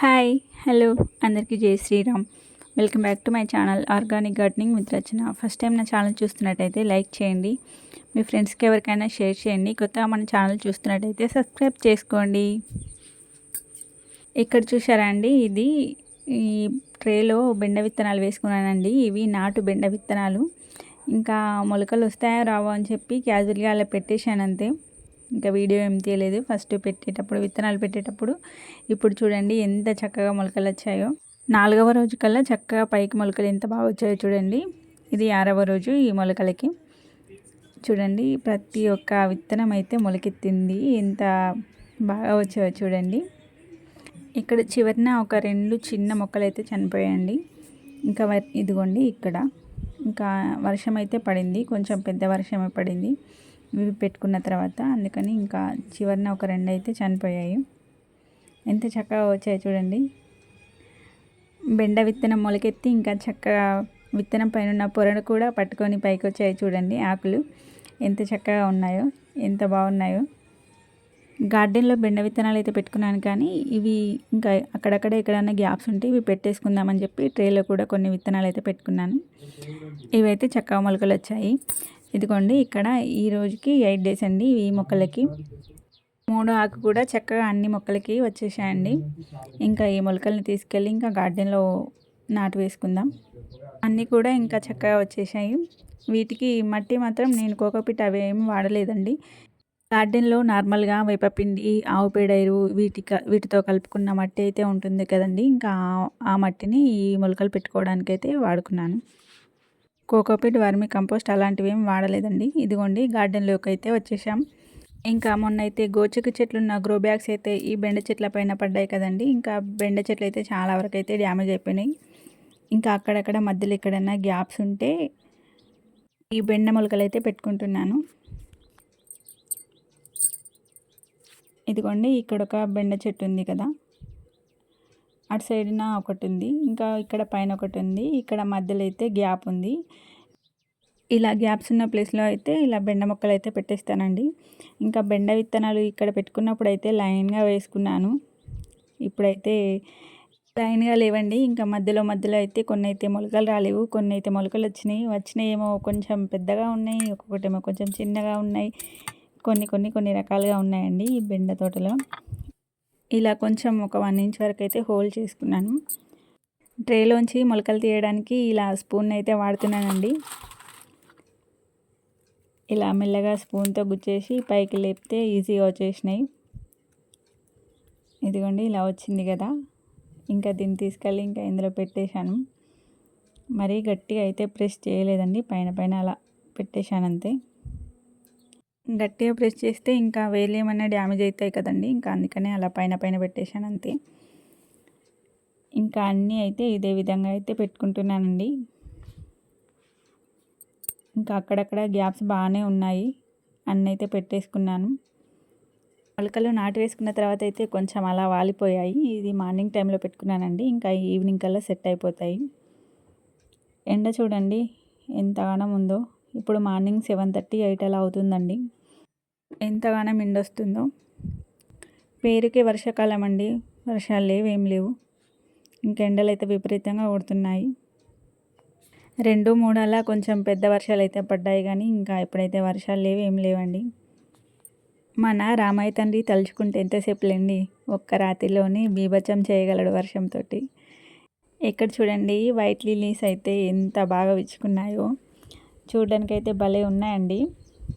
Hi hello అందరికీ జై Shriram. Welcome back to my channel organic gardening with Rachana. First time నా channel చూస్తున్నట్టయితే like చేయండి. మీ ఫ్రెండ్స్కి ఎవరికైనా షేర్ చేయండి. కొత్తగా మన ఛానల్ చూస్తున్నట్టయితే సబ్స్క్రైబ్ చేసుకోండి. ఇక్కడ చూసారా అండి? ఇది ఈ ట్రేలో బెండ విత్తనాలు వేసుకున్నానండి. ఇవి నాటు బెండ విత్తనాలు. ఇంకా మొలకలు వస్తాయో రావో అని చెప్పి క్యాజువల్గా అలా పెట్టేశాను అంతే. ఇంకా వీడియో ఏం తీయలేదు. ఫస్ట్ పెట్టేటప్పుడు విత్తనాలు పెట్టేటప్పుడు. ఇప్పుడు చూడండి ఎంత చక్కగా మొలకలు వచ్చాయో. నాలుగవ రోజు కల్లా చక్కగా పైకి మొలకలు ఎంత బాగా వచ్చాయో చూడండి. ఇది ఆరవ రోజు ఈ మొలకలకి. చూడండి ప్రతి ఒక్క విత్తనం అయితే మొలకెత్తింది. ఎంత బాగా వచ్చాయో చూడండి. ఇక్కడ చివరిన ఒక రెండు చిన్న మొక్కలు అయితే చనిపోయాయండి. ఇంకా ఇదిగోండి ఇక్కడ. ఇంకా వర్షం అయితే పడింది. కొంచెం పెద్ద వర్షమే పడింది. ఇవి పెట్టుకున్న తర్వాత అందుకని ఇంకా చివరిన ఒక రెండు అయితే చనిపోయాయి. ఎంత చక్కగా వచ్చాయి చూడండి. బెండ విత్తనం మొలకెత్తి ఇంకా చక్కగా విత్తనం పైన ఉన్న పొరను కూడా పట్టుకొని పైకి వచ్చాయి చూడండి ఆకులు. ఎంత చక్కగా ఉన్నాయో ఎంత బాగున్నాయో. గార్డెన్లో బెండ విత్తనాలు అయితే పెట్టుకున్నాను కానీ ఇవి ఇంకా అక్కడక్కడ ఎక్కడైనా గ్యాప్స్ ఉంటే ఇవి పెట్టేసుకుందామని చెప్పి ట్రేలో కూడా కొన్ని విత్తనాలు అయితే పెట్టుకున్నాను. ఇవైతే చక్కగా మొలకలు వచ్చాయి. ఇదిగోండి ఇక్కడ ఈ రోజుకి ఎయిట్ డేస్ అండి ఈ మొక్కలకి. మూడు ఆకు కూడా చక్కగా అన్ని మొక్కలకి వచ్చేసాయండి. ఇంకా ఈ మొలకల్ని తీసుకెళ్ళి ఇంకా గార్డెన్లో నాటు వేసుకుందాం. అన్నీ కూడా ఇంకా చక్కగా వచ్చేసాయి. వీటికి మట్టి మాత్రం నేను కోకోపిట్ అవి ఏమి వాడలేదండి. గార్డెన్లో నార్మల్గా వేపపిండి ఆవు పేడైరు వీటి వీటితో కలుపుకున్న మట్టి అయితే ఉంటుంది కదండి. ఇంకా ఆ మట్టిని ఈ మొలకలు పెట్టుకోవడానికైతే వాడుకున్నాను. కోకోపిట్ వర్మి కంపోస్ట్ అలాంటివి ఏం వాడలేదండి. ఇదిగోండి గార్డెన్లోకి అయితే వచ్చేసాం. ఇంకా మొన్న అయితే గోచుకు చెట్లు ఉన్న గ్రో బ్యాగ్స్ అయితే ఈ బెండ చెట్ల పైన పడ్డాయి కదండి. ఇంకా బెండ చెట్లు అయితే చాలా వరకు అయితే డ్యామేజ్ అయిపోయినాయి. ఇంకా అక్కడక్కడ మధ్యలో ఎక్కడైనా గ్యాప్స్ ఉంటే ఈ బెండ మొలకలు అయితే పెట్టుకుంటున్నాను. ఇదిగోండి ఇక్కడ ఒక బెండ చెట్టు ఉంది కదా. అటు సైడ్న ఒకటి ఉంది ఇంకా ఇక్కడ పైన ఒకటి ఉంది ఇక్కడ మధ్యలో అయితే గ్యాప్ ఉంది. ఇలా గ్యాప్స్ ఉన్న ప్లేస్లో అయితే ఇలా బెండ మొక్కలు అయితే పెట్టేస్తానండి. ఇంకా బెండ విత్తనాలు ఇక్కడ పెట్టుకున్నప్పుడు అయితే లైన్గా వేసుకున్నాను. ఇప్పుడైతే లైన్గా లేవండి ఇంకా మధ్యలో మధ్యలో అయితే కొన్ని అయితే మొలకలు రాలేవు కొన్ని అయితే మొలకలు వచ్చినాయి. వచ్చినాయి ఏమో కొంచెం పెద్దగా ఉన్నాయి ఒక్కొక్కటేమో కొంచెం చిన్నగా ఉన్నాయి. కొన్ని కొన్ని కొన్ని రకాలుగా ఉన్నాయండి ఈ బెండ తోటలో. ఇలా కొంచెం ఒక వన్ ఇంచ్ వరకు అయితే హోల్డ్ చేసుకున్నాను. ట్రేలోంచి మొలకలు తీయడానికి ఇలా స్పూన్ అయితే వాడుతున్నానండి. ఇలా మెల్లగా స్పూన్తో గుచ్చేసి పైకి లేపితే ఈజీగా వచ్చేసినాయి. ఇదిగోండి ఇలా వచ్చింది కదా. ఇంకా దీన్ని తీసుకెళ్ళి ఇంకా ఇందులో పెట్టేశాను. మరీ గట్టిగా అయితే ప్రెస్ చేయలేదండి పైన పైన అలా పెట్టేశాను అంతే. గట్టిగా ప్రెస్ చేస్తే ఇంకా వేలు ఏమైనా డ్యామేజ్ అవుతాయి కదండి. ఇంకా అందుకనే అలా పైన పైన పెట్టేశాను అంతే. ఇంకా అన్నీ అయితే ఇదే విధంగా అయితే పెట్టుకుంటున్నానండి. ఇంకా అక్కడక్కడ గ్యాప్స్ బాగానే ఉన్నాయి. అన్నీ అయితే పెట్టేసుకున్నాను. మొలకలు నాటు వేసుకున్న తర్వాత అయితే కొంచెం అలా వాలిపోయాయి. ఇది మార్నింగ్ టైంలో పెట్టుకున్నానండి. ఇంకా ఈవినింగ్ కల్లా సెట్ అయిపోతాయి. ఎండ చూడండి ఎంతగానం ఉందో. ఇప్పుడు మార్నింగ్ సెవెన్ థర్టీ ఎయిట్ అలా అవుతుందండి. ఎంతగానో ఎండొస్తుందో పేరుకే వర్షాకాలం అండి. వర్షాలు లేవు ఏం లేవు. ఇంకా ఎండలు అయితే విపరీతంగా కొడుతున్నాయి. రెండు మూడు అలా కొంచెం పెద్ద వర్షాలు అయితే పడ్డాయి కానీ ఇంకా ఎప్పుడైతే వర్షాలు లేవు ఏం లేవండి. మన రామాయ తండ్రి తలుచుకుంటే ఎంతసేపు లేండి? ఒక్క రాత్రిలోనే బీభత్సం చేయగలడు వర్షంతో ఎక్కడ చూడండి వైట్ లిలీస్ అయితే ఎంత బాగా విచ్చుకున్నాయో. చూడడానికి అయితే భలే ఉన్నాయండి.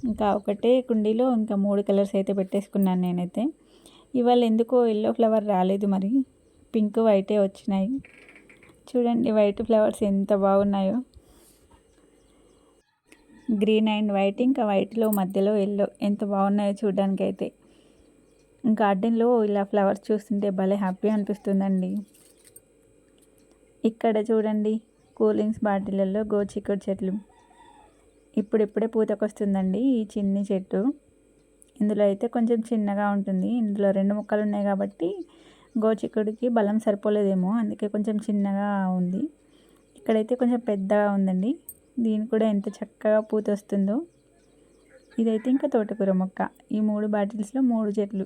ఇంకా ఒకటే కుండీలో ఇంకా మూడు కలర్స్ అయితే పెట్టేసుకున్నాను నేనైతే. ఇవాళ ఎందుకో ఎల్లో ఫ్లవర్ రాలేదు మరి. పింక్ వైటే వచ్చినాయి. చూడండి వైట్ ఫ్లవర్స్ ఎంత బాగున్నాయో. గ్రీన్ అండ్ వైట్ ఇంకా వైట్లో మధ్యలో ఎల్లో ఎంత బాగున్నాయో చూడడానికి అయితే గార్డెన్లో ఇలా ఫ్లవర్స్ చూస్తుంటే భలే హ్యాపీ అనిపిస్తుందండి. ఇక్కడ చూడండి కూలింగ్స్ బాటిళ్ళల్లో గోచిక్కుడు చెట్లు. ఇప్పుడిప్పుడే పూతకొస్తుందండి ఈ చిన్ని చెట్టు. ఇందులో అయితే కొంచెం చిన్నగా ఉంటుంది. ఇందులో రెండు ముక్కలు ఉన్నాయి కాబట్టి గోచిక్కుడికి బలం సరిపోలేదేమో అందుకే కొంచెం చిన్నగా ఉంది. ఇక్కడైతే కొంచెం పెద్దగా ఉందండి. దీని కూడా ఎంత చక్కగా పూత వస్తుందో ఇదైతే ఇంకా తోటకూర మొక్క. ఈ మూడు బాటిల్స్లో మూడు చెట్లు.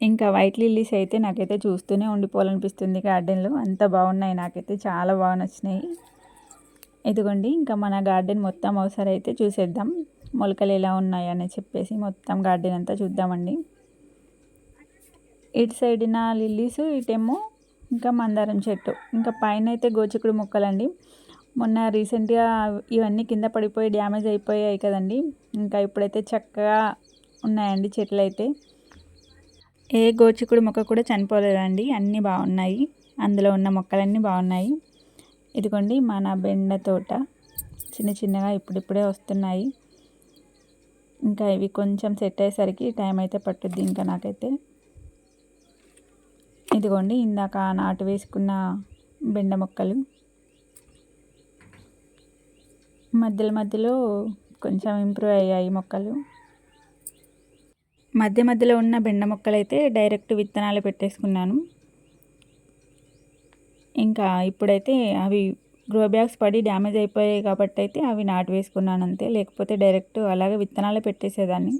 ఇంకా వైట్ లిల్లీస్ అయితే నాకైతే చూస్తూనే ఉండిపోవాలనిపిస్తుంది గార్డెన్లో. అంత బాగున్నాయి. నాకైతే చాలా బాగా నచ్చినాయి. ఇదిగోండి ఇంకా మన గార్డెన్ మొత్తం ఒకసారి అయితే చూసేద్దాం. మొలకలు ఎలా ఉన్నాయని చెప్పేసి మొత్తం గార్డెన్ అంతా చూద్దామండి. ఇటు సైడ్న లిల్లీస్ ఇటేమో ఇంకా మందారం చెట్టు. ఇంకా పైన అయితే గోచికుడు మొక్కలండి. మొన్న రీసెంట్గా ఇవన్నీ కింద పడిపోయి డ్యామేజ్ అయిపోయాయి కదండి. ఇంకా ఇప్పుడైతే చక్కగా ఉన్నాయండి చెట్లు అయితే ఏ గోచికుడు మొక్క కూడా చనిపోలేదండి. అన్నీ బాగున్నాయి. అందులో ఉన్న మొక్కలన్నీ బాగున్నాయి. ఇదిగోండి మన బెండ తోట. చిన్న చిన్నగా ఇప్పుడిప్పుడే వస్తున్నాయి. ఇంకా ఇవి కొంచెం సెట్ అయ్యేసరికి టైం అయితే పట్టుద్ది ఇంకా నాకైతే. ఇదిగోండి ఇందాక నాటు వేసుకున్న బెండ మొక్కలు. మధ్యలో మధ్యలో కొంచెం ఇంప్రూవ్ అయ్యాయి మొక్కలు. మధ్య మధ్యలో ఉన్న బెండ మొక్కలైతే డైరెక్ట్ విత్తనాలు పెట్టేసుకున్నాను. ఇంకా ఇప్పుడైతే అవి గ్రో బ్యాగ్స్ పడి డ్యామేజ్ అయిపోయాయి కాబట్టి అయితే అవి నాటు వేసుకున్నాను అంతే. లేకపోతే డైరెక్ట్ అలాగే విత్తనాలు పెట్టేసేదాన్ని.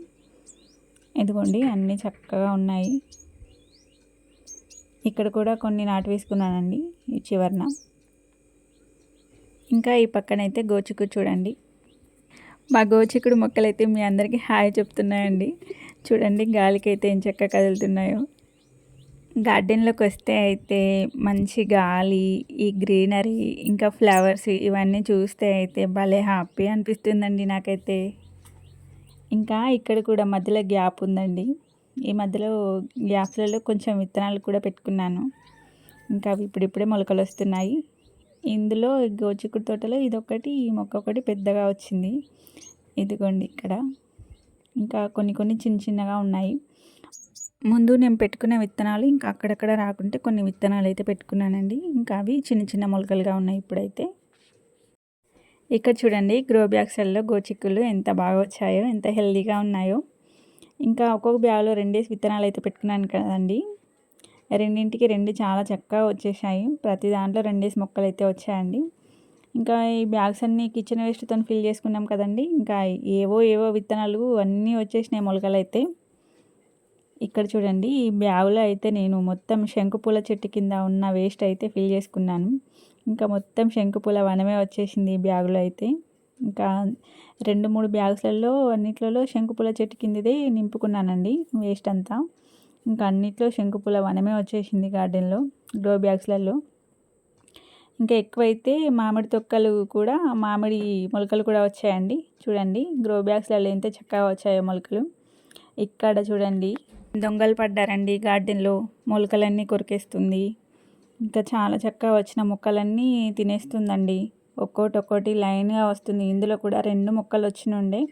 ఇదిగోండి అన్నీ చక్కగా ఉన్నాయి. ఇక్కడ కూడా కొన్ని నాటు వేసుకున్నానండి ఈ చివరన. ఇంకా ఈ పక్కనైతే గోచిక్కుడు చూడండి. మా గోచిక్కుడు మొక్కలైతే మీ అందరికీ హాయ్ చెప్తున్నాయండి. చూడండి గాలికి అయితే ఏం చక్క కదులుతున్నాయో. గార్డెన్లోకి వస్తే అయితే మంచి గాలి ఈ గ్రీనరీ ఇంకా ఫ్లవర్స్ ఇవన్నీ చూస్తే అయితే భలే హ్యాపీ అనిపిస్తుందండి నాకైతే. ఇంకా ఇక్కడ కూడా మధ్యలో గ్యాప్ ఉందండి. ఈ మధ్యలో గ్యాప్లలో కొంచెం విత్తనాలు కూడా పెట్టుకున్నాను. ఇంకా అవి ఇప్పుడిప్పుడే మొలకలు వస్తున్నాయి. ఇందులో గోచిక్కుడు తోటలో ఇదొకటి ఈ మొక్క ఒకటి పెద్దగా వచ్చింది. ఇదిగోండి ఇక్కడ. ఇంకా కొన్ని కొన్ని చిన్న చిన్నగా ఉన్నాయి. ముందు నేను పెట్టుకునే విత్తనాలు ఇంకా అక్కడక్కడ రాకుంటే కొన్ని విత్తనాలు అయితే పెట్టుకున్నానండి. ఇంకా అవి చిన్న చిన్న మొలకలుగా ఉన్నాయి ఇప్పుడైతే. ఇక్కడ చూడండి గ్రో బ్యాగ్స్లలో గోచిక్కులు ఎంత బాగా వచ్చాయో ఎంత హెల్దీగా ఉన్నాయో. ఇంకా ఒక్కొక్క బ్యాగ్లో రెండేసి విత్తనాలు అయితే పెట్టుకున్నాను కదండి. రెండింటికి రెండు చాలా చక్కగా వచ్చేసాయి. ప్రతి దాంట్లో రెండేసి మొక్కలు అయితే వచ్చాయండి. ఇంకా ఈ బ్యాగ్స్ అన్నీ కిచెన్ వేస్ట్తో ఫిల్ చేసుకున్నాం కదండి. ఇంకా ఏవో ఏవో విత్తనాలు అన్నీ వచ్చేసినాయి మొలకలు అయితే ఇక్కడ చూడండి ఈ బ్యాగులో అయితే నేను మొత్తం శంకుపూల చెట్టు కింద ఉన్న వేస్ట్ అయితే ఫిల్ చేసుకున్నాను. ఇంకా మొత్తం శంకుపూల వనమే వచ్చేసింది ఈ బ్యాగులో అయితే. ఇంకా రెండు మూడు బ్యాగ్స్లలో అన్నిట్లలో శంకుపూల చెట్టు కిందదే నింపుకున్నానండి వేస్ట్ అంతా. ఇంకా అన్నిట్లో శంకుపూల వనమే వచ్చేసింది గార్డెన్లో గ్రో బ్యాగ్స్లలో. ఇంకా ఎక్కువైతే మామిడి తొక్కలు కూడా మామిడి మొలకలు కూడా వచ్చాయండి. చూడండి గ్రో బ్యాగ్స్లలో ఎంత చక్కగా వచ్చాయో మొలకలు. ఇక్కడ చూడండి దొంగలు పడ్డారండి గార్డెన్లో. మొలకలన్నీ కొరికేస్తుంది. ఇంకా చాలా చక్కగా వచ్చిన మొక్కలన్నీ తినేస్తుందండి. ఒక్కోటి ఒక్కోటి లైన్గా వస్తుంది. ఇందులో కూడా రెండు మొక్కలు వచ్చినుండే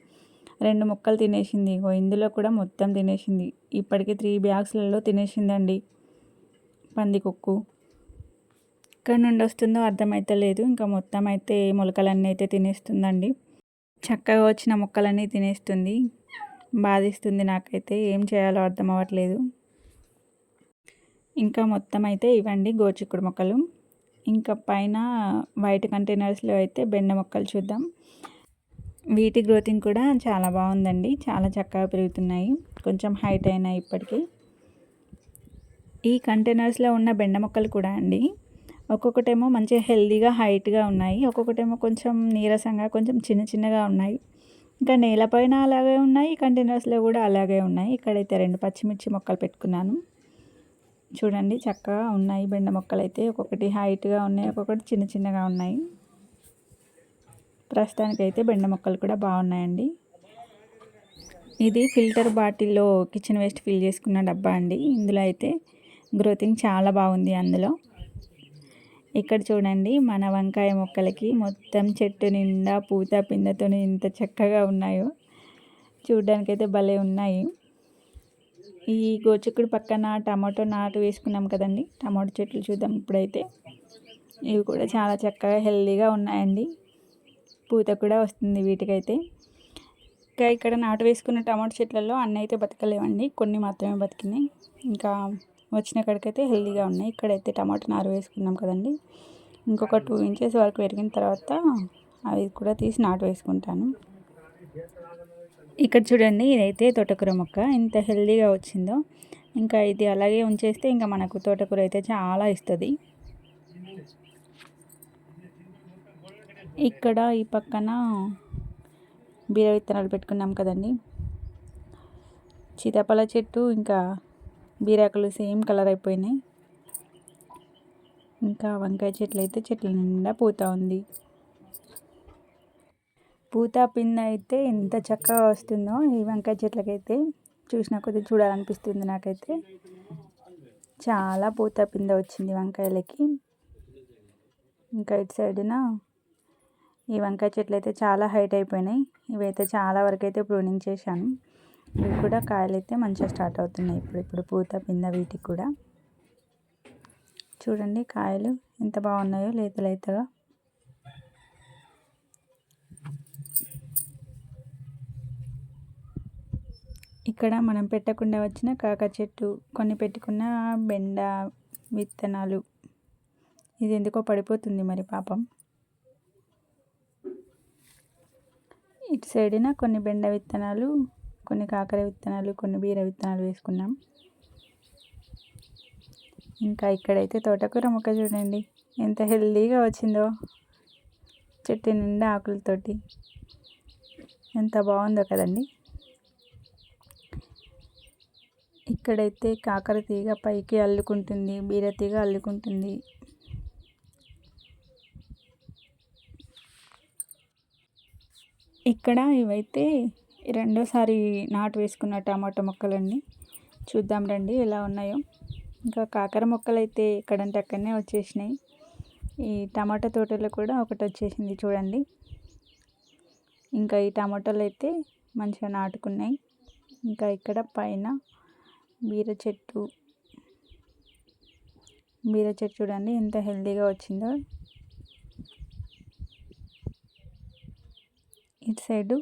రెండు మొక్కలు తినేసింది. ఇగో ఇందులో కూడా మొత్తం తినేసింది. ఇప్పటికీ త్రీ బ్యాగ్స్లలో తినేసిందండి పందికొక్కు. ఎక్కడి నుండి వస్తుందో అర్థమైతే ఇంకా మొత్తం అయితే మొలకలన్నీ అయితే తినేస్తుందండి. చక్కగా వచ్చిన మొక్కలన్నీ తినేస్తుంది. బాధిస్తుంది నాకైతే. ఏం చేయాలో అర్థం అవ్వట్లేదు. ఇంకా మొత్తం అయితే ఇవ్వండి గోచిక్కుడు మొక్కలు. ఇంకా పైన వైట్ కంటైనర్స్లో అయితే బెండ మొక్కలు చూద్దాం. వీటి గ్రోతింగ్ కూడా చాలా బాగుందండి. చాలా చక్కగా పెరుగుతున్నాయి. కొంచెం హైట్ అయినాయి ఇప్పటికీ. ఈ కంటైనర్స్లో ఉన్న బెండ మొక్కలు కూడా అండి. ఒక్కొక్కటేమో మంచిగా హెల్దీగా హైట్గా ఉన్నాయి. ఒక్కొక్కటేమో కొంచెం నీరసంగా కొంచెం చిన్న చిన్నగా ఉన్నాయి. ఇంకా నేలపైన అలాగే ఉన్నాయి కంటైనర్స్లో కూడా అలాగే ఉన్నాయి. ఇక్కడైతే రెండు పచ్చిమిర్చి మొక్కలు పెట్టుకున్నాను. చూడండి చక్కగా ఉన్నాయి. బెండ మొక్కలు అయితే ఒక్కొక్కటి హైట్గా ఉన్నాయి ఒక్కొక్కటి చిన్న చిన్నగా ఉన్నాయి. ప్రస్తుతానికైతే బెండ మొక్కలు కూడా బాగున్నాయండి. ఇది ఫిల్టర్ బాటిల్లో కిచెన్ వేస్ట్ ఫిల్ చేసుకున్న డబ్బా అండి. ఇందులో అయితే గ్రోతింగ్ చాలా బాగుంది అందులో. ఇక్కడ చూడండి మన వంకాయ మొక్కలకి మొత్తం చెట్టు నిండా పూత పిందతో ఎంత చక్కగా ఉన్నాయో. చూడ్డానికైతే భలే ఉన్నాయి. ఈ గోచుకుడు పక్కన టమాటో నాటు వేసుకున్నాం కదండి టమాటో చెట్లు చూద్దాం ఇప్పుడైతే. ఇవి కూడా చాలా చక్కగా హెల్దీగా ఉన్నాయండి. పూత కూడా వస్తుంది వీటికైతే. ఇంకా ఇక్కడ నాటు వేసుకున్న టమాటో చెట్లలో అన్నీ అయితే బతకలేవండి కొన్ని మాత్రమే బతికినాయి. ఇంకా వచ్చిన కాడికైతే హెల్దీగా ఉన్నాయి. ఇక్కడైతే టమాటా నారు వేసుకున్నాం కదండి. ఇంకొక టూ ఇంచెస్ వరకు పెరిగిన తర్వాత అవి కూడా తీసి నాటు వేసుకుంటాను. ఇక్కడ చూడండి ఇదైతే తోటకూర మొక్క. ఎంత హెల్దీగా వచ్చిందో. ఇంకా ఇది అలాగే ఉంచేస్తే ఇంకా మనకు తోటకూర అయితే చాలా ఇస్తుంది. ఇక్కడ ఈ పక్కన బీర విత్తనాలు పెట్టుకున్నాం కదండి. సీతాఫల చెట్టు ఇంకా బీరాకులు సేమ్ కలర్ అయిపోయినాయి. ఇంకా వంకాయ చెట్లు అయితే చెట్ల నిండా పూత ఉంది. పూత పిన్న అయితే ఎంత చక్కగా వస్తుందో ఈ వంకాయ చెట్లకైతే చూసిన కొద్ది చూడాలనిపిస్తుంది నాకైతే. చాలా పూత పింద వచ్చింది వంకాయలకి. ఇంకా ఇటు సైడున ఈ వంకాయ చెట్లు అయితే చాలా హైట్ అయిపోయినాయి. ఇవైతే చాలా వరకు అయితే ప్రూనింగ్ చేశాను. ఇవి కూడా కాయలు అయితే మంచిగా స్టార్ట్ అవుతున్నాయి ఇప్పుడు. ఇప్పుడు పూత పింద వీటికి కూడా. చూడండి కాయలు ఎంత బాగున్నాయో లేత లేతగా. ఇక్కడ మనం పెట్టకుండా వచ్చిన కాక చెట్టు కొన్ని పెట్టుకున్న బెండ విత్తనాలు. ఇది ఎందుకో పడిపోతుంది మరి పాపం. ఇటు సైడిన కొన్ని బెండ విత్తనాలు కొన్ని కాకర విత్తనాలు కొన్ని బీర విత్తనాలు వేసుకున్నాం. ఇంకా ఇక్కడైతే తోటకూర మొక్క చూడండి. ఎంత హెల్దీగా వచ్చిందో చెట్టు నిండా ఆకులతోటి. ఎంత బాగుందో కదండి. ఇక్కడైతే కాకర తీగ పైకి అల్లుకుంటుంది బీర తీగ అల్లుకుంటుంది. ఇక్కడ ఇవైతే రెండోసారి నాటు వేసుకున్న టమాటా మొక్కలన్నీ చూద్దాం రండి ఎలా ఉన్నాయో. ఇంకా కాకర మొక్కలు అయితే ఎక్కడంటే అక్కడనే వచ్చేసినాయి. ఈ టమాటా తోటలో కూడా ఒకటి వచ్చేసింది చూడండి. ఇంకా ఈ టమాటాలు అయితే మంచిగా నాటుకున్నాయి. ఇంకా ఇక్కడ పైన బీర చెట్టు బీర చెట్టు చూడండి ఎంత హెల్తీగా వచ్చిందో. ఇటు సైడు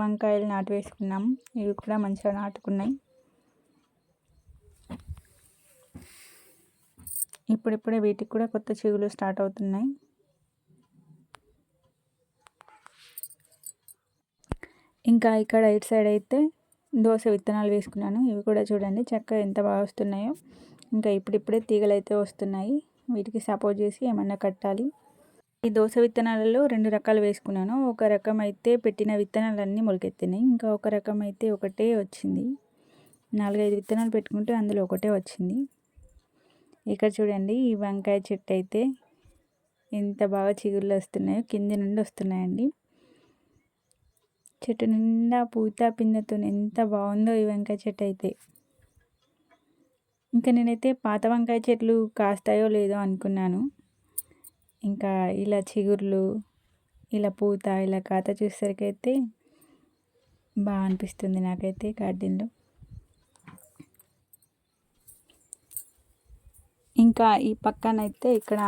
వంకాయలు నాటు వేసుకున్నాం ఇవి కూడా మంచిగా నాటుకున్నాయి. ఇప్పుడిప్పుడే వీటికి కూడా కొత్త చిగులు స్టార్ట్ అవుతున్నాయి. ఇంకా ఇక్కడ ఇటు సైడ్ అయితే దోశ విత్తనాలు వేసుకున్నాను. ఇవి కూడా చూడండి చక్కగా ఎంత బాగా వస్తున్నాయో. ఇంకా ఇప్పుడిప్పుడే తీగలు అయితే వస్తున్నాయి. వీటికి సపోర్ట్ చేసి ఏమన్నా కట్టాలి. ఈ దోశ విత్తనాలలో రెండు రకాలు వేసుకున్నాను. ఒక రకం అయితే పెట్టిన విత్తనాలన్నీ మొలకెత్తినాయి. ఇంకా ఒక రకం అయితే ఒకటే వచ్చింది. నాలుగైదు విత్తనాలు పెట్టుకుంటే అందులో ఒకటే వచ్చింది. ఇక్కడ చూడండి ఈ వంకాయ చెట్టు అయితే ఎంత బాగా చిగుళ్ళు వస్తున్నాయో కింది నుండి వస్తున్నాయండి. చెట్టు నిండా పూత పిందతో ఎంత బాగుందో ఈ వంకాయ చెట్టు అయితే. ఇంకా నేనైతే పాత వంకాయ చెట్లు కాస్తాయో లేదో అనుకున్నాను. ఇంకా ఇలా చిగుర్లు ఇలా పూత ఇలా కాత చూసేసరికి అయితే బాగా అనిపిస్తుంది నాకైతే గార్డెన్లో. ఇంకా ఈ పక్కనైతే ఇక్కడ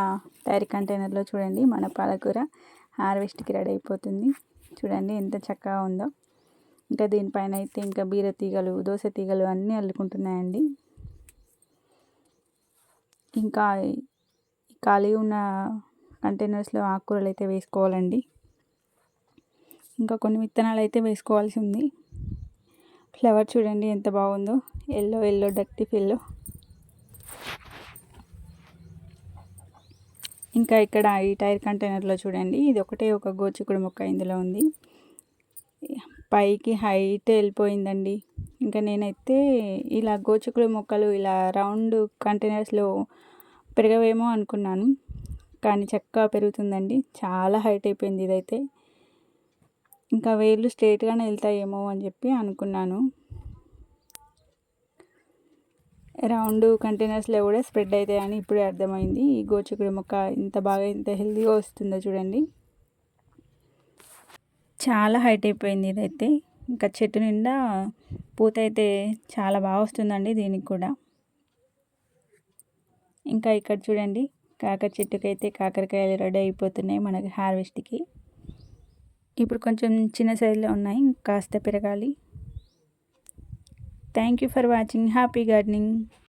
తయారీ కంటైనర్లో చూడండి మన పాలకూర హార్వెస్ట్కి రెడీ అయిపోతుంది. చూడండి ఎంత చక్కగా ఉందో. ఇంకా దీనిపైన అయితే ఇంకా బీర తీగలు దోశ తీగలు అన్నీ అల్లుకుంటున్నాయండి. ఇంకా ఖాళీ ఉన్న కంటైనర్స్లో ఆకుకూరలు అయితే వేసుకోవాలండి. ఇంకా కొన్ని విత్తనాలు అయితే వేసుకోవాల్సి ఉంది. ఫ్లవర్ చూడండి ఎంత బాగుందో. ఎల్లో ఎల్లో డక్టి ఎల్లో ఇంకా ఇక్కడ ఈ టైర్ కంటైనర్లో చూడండి. ఇది ఒకటే ఒక గోచికుడు మొక్క ఇందులో ఉంది. పైకి హైట్ వెళ్ళిపోయిందండి. ఇంకా నేనైతే ఇలా గోచుకుడు మొక్కలు ఇలా రౌండ్ కంటైనర్స్లో పెరగవేమో అనుకున్నాను. కానీ చక్కగా పెరుగుతుందండి. చాలా హైట్ అయిపోయింది ఇదైతే. ఇంకా వేళ్ళు స్ట్రేట్గానే వెళ్తాయేమో అని చెప్పి అనుకున్నాను. రౌండ్ కంటైనర్స్లో కూడా స్ప్రెడ్ అవుతాయని ఇప్పుడే అర్థమైంది. ఈ గోచుకుడు మొక్క ఇంత బాగా ఇంత హెల్తీగా వస్తుందో చూడండి. చాలా హైట్ అయిపోయింది ఇదైతే. ఇంకా చెట్టు నిండా పూత అయితే చాలా బాగా వస్తుందండి దీనికి కూడా. ఇంకా ఇక్కడ చూడండి. కాకర చెట్టుకైతే అయితే కాకరకాయలు రెడీ అయిపోతున్నాయి మనకి హార్వెస్ట్కి. ఇప్పుడు కొంచెం చిన్న సైజులో ఉన్నాయి కాస్త పెరగాలి. Thank you for watching. Happy gardening.